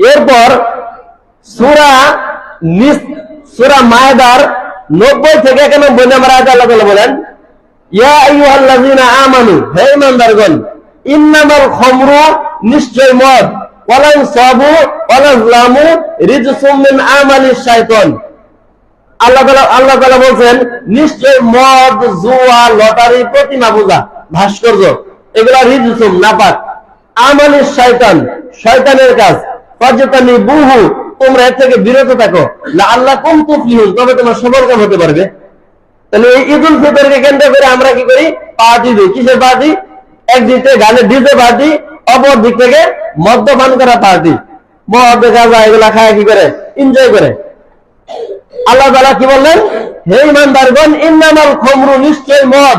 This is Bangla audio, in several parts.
এরপর সুরা সুরা মায়দার নব্বই থেকে একানব্বই নম্বর বলেন নিশ্চয় মদ শাইতান। আল্লাহ আল্লাহ নিশ্চয় মদ ভাস্কর্য, এগুলা রিজসুম, নাপাক, আমালিশ শয়তান শয়তানের কাজ। তোমরা এর থেকে বিরত থাকো। না আল্লাহ কম তবে হতে পারবে। তাহলে এই ঈদ উল ফিতরকে কেন্দ্র করে আমরা কি করি? পার্টি দিই। কিসের পার্টি? একদিক থেকে গানের ডিজে পার্টি, অপর দিক থেকে মদ্যপান করা পার্টি। মদ, গাঁজা, এগুলা খায় কি করে? এনজয় করে। আল্লাহ তাআলা কি বললেন? হে ইমানদারগণ, ইন্নামাল খমরু নিশ্চয় মদ।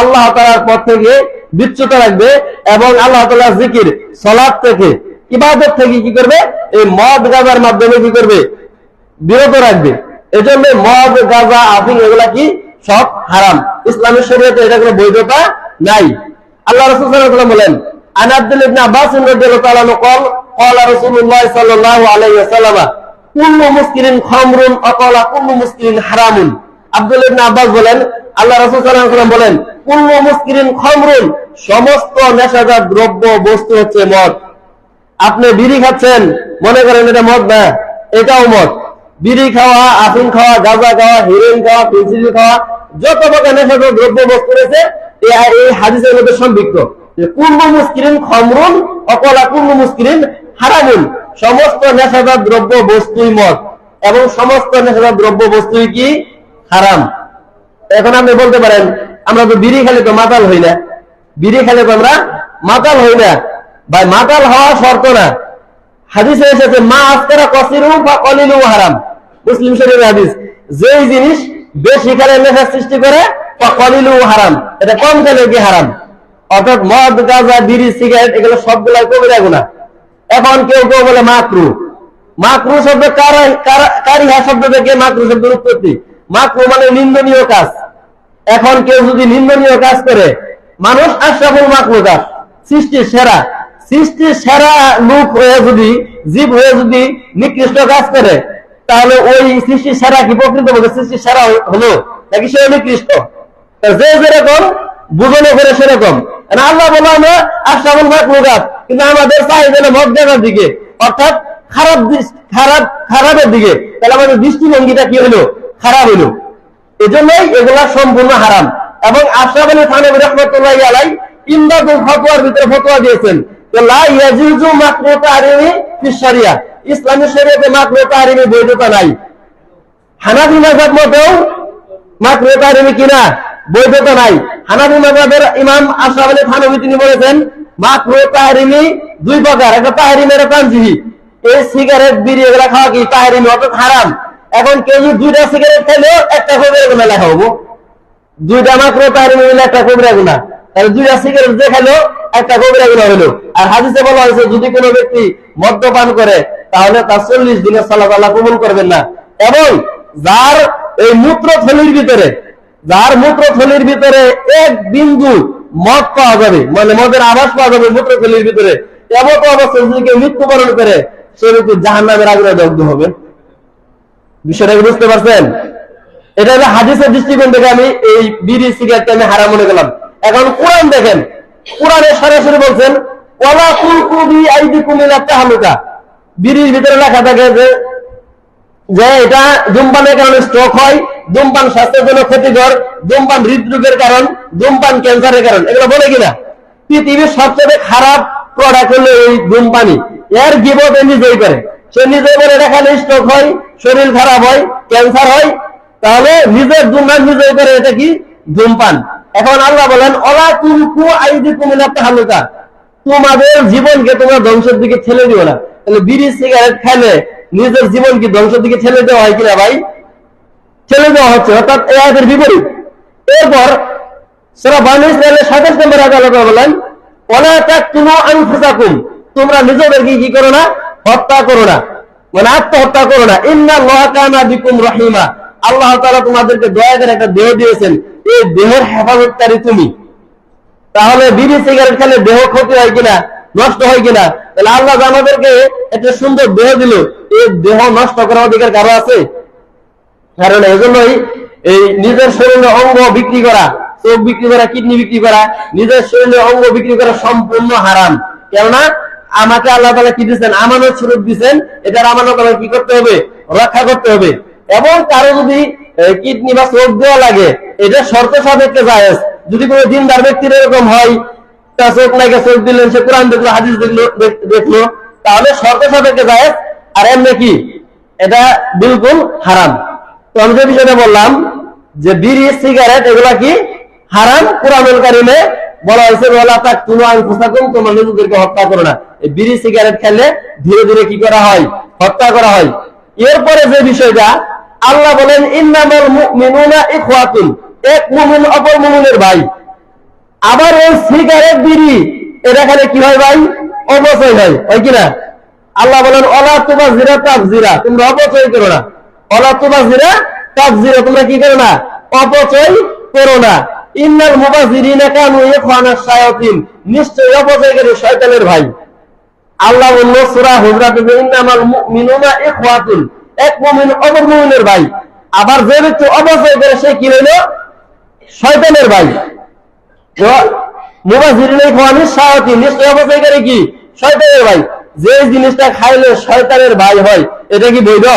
আল্লাহ তাআলার পথ থেকে বিচ্যুত রাখবে এবং আল্লাহ তাআলার জিকির সালাত থেকে ইবাদত থেকে কি করবে এই মদ গাজার মাধ্যমে কি করবে বিরত রাখবে এজন্য মদ গাজা আফিং এগুলা কি সব হারাম ইসলামের শরীয়তে এটা কোনো বৈধতা নাই আল্লাহ রাসূল সাল্লাল্লাহু আলাইহি ওয়াসাল্লাম বলেন আন আব্দুল ইবনে আব্বাস রাদিয়াল্লাহু তাআলা আনহু قال قال رسول الله صلى الله عليه وسلم كل مسكر خمر وقال كل مسكر حرام আব্দুল ইবনে আব্বাস বলেন আল্লাহ রাসূল সাল্লাল্লাহু আলাইহি ওয়াসাল্লাম বলেন কুল্লু মুসকিরিন খামরুন সমস্ত নেশাজাত দ্রব্য, বস্তু হচ্ছে মদ। আপনি বিড়ি খাচ্ছেন, মনে করেন এটা মদ না, এটাও মদ। বিড়ি খাওয়া আফিং খাওয়া, গাঁজা খাওয়া, হিরোইন খাওয়া পেন্সিল খাওয়া, যত প্রকার নেশাজাত দ্রব্য, বস্তু রয়েছে এই হাদিসের মধ্যে সম্পৃক্ত। পূর্ব মুস্কিরিন খমরুন অকলা পূর্ব মুস্কিরিন হারামুন সমস্ত নেশাজাত দ্রব্য, বস্তুই মদ। এবং সমস্ত নেশাজাত দ্রব্য, বস্তুই কি? হারাম। এখন আপনি বলতে পারেন আমরা তো বিড়ি খেলে তো মাতাল হই না। বিড়ি খেলে তো আমরা মাতাল হই না। ভাই, মাতাল হওয়া শর্ত না। হাদিসে এসেছে, মা আফতারা কসিরু বা কলিলু হারাম। মুসলিম শরীফের হাদিস, যেই জিনিস বেশি খেলে নেশা সৃষ্টি করে বা কলিলু হারাম। এটা কম খেলে কি হারাম? অর্থাৎ মদ, গাঁজা, বিড়ি, সিগারেট, এগুলো সবগুলাই কবিরা গুণা এখন কেউ কেউ বলে মাকরু। মাকরু শব্দ কারা- কারা- কারিহা শব্দ থেকে মাকরু শব্দের উৎপত্তি। মাকরু মানে নিন্দনীয় কাজ। এখন কেউ যদি নিন্দনীয় কাজ করে, মানুষ আশরাফুল মাকলুকাত সৃষ্টির সেরা সৃষ্টির সেরা লোক হয়ে যদি, জীব হয়ে যদি নিকৃষ্ট কাজ করে, তাহলে ওই সৃষ্টির সেরা কি প্রকৃত বলতে সৃষ্টির সেরা হলো, নাকি সে নিকৃষ্ট? যে যেরকম, বুঝনো করে সেরকম। আল্লাহ বলো, আমরা আশরাফুল মাকলুকাত কিন্তু আমাদের চাহিদা মদ দেখার দিকে, অর্থাৎ খারাপ খারাপ, খারাপের দিকে। তাহলে আমাদের দৃষ্টিভঙ্গিটা কি হলো? খারাপ হলো। এজন্যই এগুলা সম্পূর্ণ হারাম। এবং আশরাফ আলী রহমতুল্লাহ আলাই ইমদাদুল ফতোয়ার ভিতরে ফতোয়া দিয়েছেন ইসলামী শরীয়তে তাহরিমি বৈধতা নাই। হানাফি মতেও তাহরিমি কিনা বৈধতা নাই। হানাফি মাযহাবের ইমাম আশরাফ আলী থানবী তিনি বলেছেন মাকরু তাহরিমি দুই প্রকার। একটা তাহরিম একটা তানজিহি। এই সিগারেট, বিড়ি এগুলা খাওয়া কি তাহরিমি অর্থাৎ হারাম? এখন কেউ যদি দুইটা সিগারেট খেলেও একটা কবিরা গুণা লেখা হব দুইটা মাত্র তার মিলে একটা কবিরা গুণা তাহলে দুইটা সিগারেট যে খেলো একটা কবিরা গুণা হলো আর হাদিসে বলা হয়েছে, যদি কোনো ব্যক্তি মদ্যপান করে, তাহলে তার চল্লিশ দিনের সালাত আল্লাহ কবুল করবেন না। এবং যার এই মূত্র থলির ভিতরে, যার মূত্র থলির ভিতরে এক বিন্দু মদ পাওয়া যাবে মানে মদের আবাস পাওয়া যাবে মূত্র থলির ভিতরে এমন অবস্থায় যদি কেউ মৃত্যুবরণ করে, সে ব্যক্তি জাহান নামের আগুনে দগ্ধ হবে। বিষয়টা বুঝতে পারছেন? এটা হলো হাদিসের দৃষ্টিকোণ থেকে আমি এই বিড়ি সিগারেটটা আমি হারাম মনে করলাম। এখন কোরআন দেখেন। কোরআনে সরাসরি বলছেন, ওয়ালা ইলা তাহলুকা। বিড়ির ভিতরে লেখা থাকে যে যে এটা ধূমপানের কারণে স্ট্রোক হয়, ধূমপান স্বাস্থ্যের জন্য ক্ষতিকর, ধূমপান হৃদরোগের কারণ, ধূমপান ক্যান্সারের কারণ। এগুলো বলে কিনা? পৃথিবীর সবচেয়ে খারাপ প্রোডাক্ট হলো এই ধূমপানি এর গিবত নিজেই করে। সে নিজে বলে এটা খালি স্ট্রোক হয় শরীর খারাপ হয় ক্যান্সার হয়, তাহলে নিজের দুর্নাম নিজেই করে, এটা কি? ধূমপান। এখন আল্লাহ বলেন, অলা কুলকু আইদি কুমিলা তাহালুকা। তোমাদের জীবনকে তোমরা ধ্বংসের দিকে ঠেলে দিও না। তাহলে বিড়ি, সিগারেট খেলে নিজের জীবন কি ধ্বংসের দিকে ঠেলে দেওয়া হয় কিনা ভাই? ঠেলে দেওয়া হচ্ছে, অর্থাৎ এই আয়াতের বিপরীত। এরপর সেরা বানু ইসরায়েলের সাতাশ নম্বর তাআলা বলেন ওলা তাকতুলু আনফুসাকুম। তোমরা নিজেদেরকে কি করো না? হত্যা করো না। মানে আত্মহত্যা করো না। ইন্না আল্লাহ কানা বিকুম রহিমা। আল্লাহ তাআলা তোমাদেরকে দয়া করে একটা দেহ দিয়েছেন। এই দেহের হেফাজতকারী তুমি। তাহলে বিড়ি, সিগারেট খেলে দেহ ক্ষতি হয় কিনা? নষ্ট হয় কিনা? তাহলে আল্লাহ আমাদেরকে একটা সুন্দর দেহ দিল, এই দেহ নষ্ট করার অধিকার কারও আছে? কারণ এই জন্যই এই নিজের শরীরে অঙ্গ বিক্রি করা, চোখ বিক্রি করা, কিডনি বিক্রি করা, নিজের শরীরে অঙ্গ বিক্রি করা সম্পূর্ণ হারাম। কেননা আমাকে আল্লাহ তালা কি দিচ্ছেন আমানত স্বরূপ দিচ্ছেন এটার আমানত আমাকে কি করতে হবে? রক্ষা করতে হবে। এবং কারও যদি কিডনি বা চোখ দেওয়া লাগে, এটা শর্ত সাপেক্ষে জায়েজ। যদি কোনো দিনদার ব্যক্তির এরকম হয়, তার চোখ লাগে চোখ দিলেন, সে কোরআন দেখল, হাদিস দেখল দেখল, তাহলে শর্ত সাপেক্ষে জায়েজ। আর এমনি কি? এটা বিলকুল হারাম। তো আমি যে বিষয়টা বললাম, যে বিড়ি, সিগারেট, এগুলা কি? হারাম। কোরআনুল কারিমে বলা হয়েছে বলা আইন তোমার নিজেদেরকে হত্যা করো না। বিড়ি সিগারেট খেলে ধীরে ধীরে কি করা হয়? হত্যা করা হয়। এরপরে যে বিষয়টা, আল্লাহ বলেন, ইন্নামাল মুমিনুনা ইখওয়াতুন এক মুমিন অপর মুমিনের ভাই। আবার ওই সিগারেট বিড়ি, এটা খালি কি হয় ভাই? অপচয় হয় হয় কিনা আল্লাহ বলেন, অলা তোমার জিরা তাপ জিরা তোমরা অপচয় করো না। অলা তোমার জিরা তাপ জিরা তোমরা কি করো না? অপচয় করো না। ইন্নাল মুবাজিরিনা কানু ইখওয়ানা শায়াতিন। নিশ্চয়ই শয়তানের ভাই। আল্লাহ বলল, সূরা হুজরাতে যে ইন্নামাল মুমিনুনা ইখওয়াতুন। এক মুমিন অপর মুমিনের ভাই। আবার যে ব্যক্তি অপচয় করে, সে কি হইল? শয়তানের ভাই। মুবাজিরিনে খাওয়ানি সাহতি নিশ্চয় অপচয়কারী কি? শয়তানের ভাই। যে জিনিসটা খাইলে শয়তানের ভাই হয়, এটা কি বৈধ?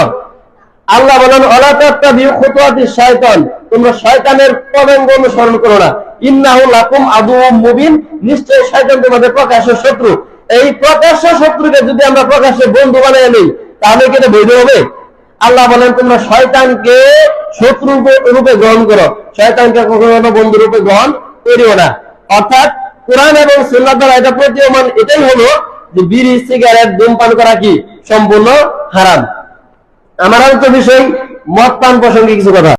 আল্লাহ বলেন অলাতাত্তা বিউ খুতুয়াতি শয়তান। তোমরা শয়তানের পদাঙ্গ অনুসরণ করো না। ইন্নাহু লাকুম আদুউম মুবিন। নিশ্চয় শয়তান তোমাদের প্রকাশ্য শত্রু। এই প্রকাশ্য শত্রুকে যদি আমরা প্রকাশ্যে বন্ধু বানিয়ে নেই, তাহলে কি এটা বৈধ হবে। আল্লাহ বলেন, তোমরা শয়তানকে শত্রু রূপে গ্রহণ করো। শয়তানকে কখনো বন্ধু রূপে গ্রহণ করিও না। অর্থাৎ কোরআন এবং সুন্নাহ দ্বারা এটা প্রতীয়মান এটাই হলো যে বিড়ি, সিগারেট ধূমপান করা কি? সম্পূর্ণ হারাম। আমার আরেকটা বিষয়, মদ পান প্রসঙ্গে কিছু কথা।